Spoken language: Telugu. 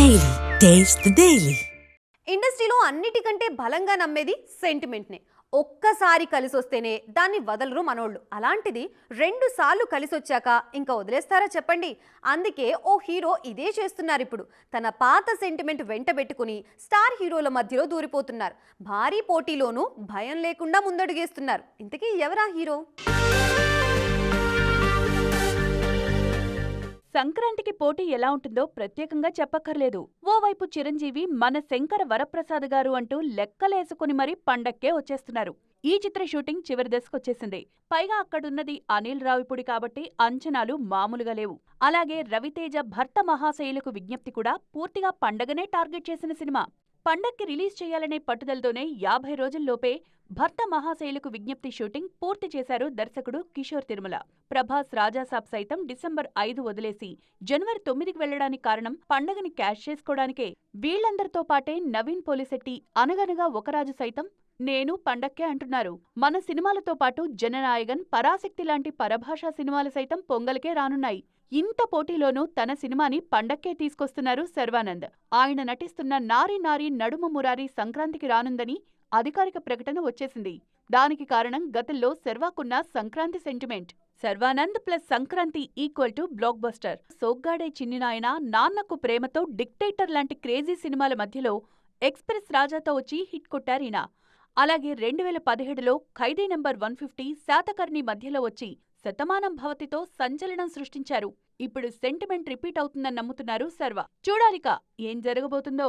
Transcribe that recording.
డైలీ టేస్ట్ డైలీ ఇండస్ట్రీలో అన్నిటికంటే బలంగా నమ్మేది సెంటిమెంట్నే ఒక్కసారి కలిసి వస్తేనే దాన్ని వదలరు మనోళ్ళు. అలాంటిది రెండు సార్లు కలిసి వచ్చాక ఇంకా వదిలేస్తారా చెప్పండి? అందుకే ఓ హీరో ఇదే చేస్తున్నారు ఇప్పుడు తన పాత సెంటిమెంట్ వెంట పెట్టుకుని స్టార్ హీరోల మధ్యలో దూరిపోతున్నారు. భారీ పోటీలోనూ భయం లేకుండా ముందడుగేస్తున్నారు. ఇంతకీ ఎవరా హీరో? సంక్రాంతికి పోటీ ఎలా ఉంటుందో ప్రత్యేకంగా చెప్పక్కర్లేదు. ఓవైపు చిరంజీవి మన శంకర వరప్రసాద్ గారు అంటూ లెక్కలేసుకుని మరీ పండక్కే వచ్చేస్తున్నారు. ఈ చిత్ర షూటింగ్ చివరి దశకొచ్చేసింది. పైగా అక్కడున్నది అనిల్ రావిపూడి కాబట్టి అంచనాలు మామూలుగా లేవు. అలాగే రవితేజ భర్త మహాశైలకు విజ్ఞప్తి కూడా పూర్తిగా పండగనే టార్గెట్ చేసిన సినిమా. పండక్కి రిలీజ్ చేయాలనే పట్టుదలతోనే యాభై రోజుల్లోపే భర్త మహాశైలకు విజ్ఞప్తి షూటింగ్ పూర్తి చేశారు దర్శకుడు కిషోర్ తిరుమల. ప్రభాస్ రాజాసాబ్ సైతం డిసెంబర్ ఐదు వదిలేసి జనవరి తొమ్మిదికి వెళ్ళడానికి కారణం పండగని క్యాష్ చేసుకోవడానికే. వీళ్ళందరితో పాటే నవీన్ పోలిశెట్టి అనగనగా ఒకరాజు సైతం నేను పండక్కే అంటున్నారు. మన సినిమాలతో పాటు జననాయగన్ పరాశక్తి లాంటి పరభాషా సినిమాలు సైతం పొంగల్కే రానున్నాయి. ఇంత పోటీలోనూ తన సినిమాని పండక్కే తీసుకొస్తున్నారు శర్వానంద్. ఆయన నటిస్తున్న నారి నారి నడుమ మురారి సంక్రాంతికి రానుందని అధికారిక ప్రకటన వచ్చేసింది. దానికి కారణం గతంలో శర్వాకున్న Sankranti sentiment. Sharwanand plus Sankranti equal to blockbuster. Soggade Chinninayana Nannaku Prematho dictator లాంటి క్రేజీ సినిమాల మధ్యలో ఎక్స్ప్రెస్ రాజాతో వచ్చి హిట్ కొట్టారీనా అలాగే రెండు వేల పదిహేడులో Khaidi number one fifty Satakarni మధ్యలో వచ్చి శతమానం భవతితో సంచలనం సృష్టించారు. ఇప్పుడు సెంటిమెంట్ రిపీట్ అవుతుందని నమ్ముతున్నారు సర్వ. చూడాలిక ఏం జరగబోతుందో.